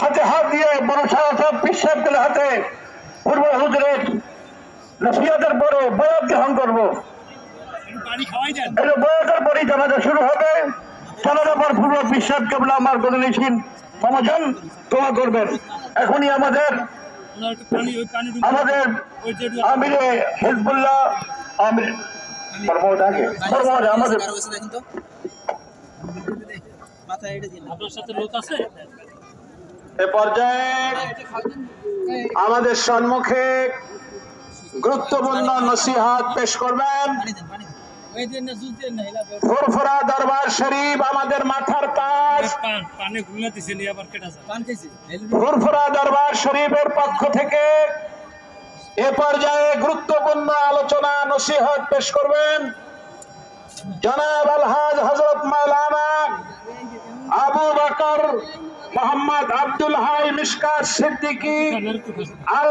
হাতে হাত দিয়ে বড় সাহেব পিসাবগুলো হাতে। পূর্ব হুজুরের পরে বয়াত গ্রহণ করব। এটা বয়াতের পরেই জানাজা শুরু হবে। জানাজার পর পূর্ব বিশ্বাস কেবল আমার গদি নিয়েছেন সমাধান তোমা করবেন। এখনই আমাদের আমাদের আমিরে হিজবুল্লাহ আমির আমাদের আপনার সাথে লোক আছে? এ পর্যায়ে আমাদের সম্মুখে গুরুত্বপূর্ণ নসিহাত পেশ করবেন। ফুরফুরা দরবার শরীফ আমাদের মাথার তাজ পান পানি ঘুমাতেছে নিয়ে আবার কেটে যায় ফুরফুরা দরবার শরীফের পক্ষ থেকে এ পর্যায়ে গুরুত্বপূর্ণ আলোচনা নসিহত পেশ করবেন। জনাব আলহাজ হজরত আবু বকর মোহাম্মদ আব্দুল হাই মিশকাত সিদ্দিকী কানের তো কাছে। আল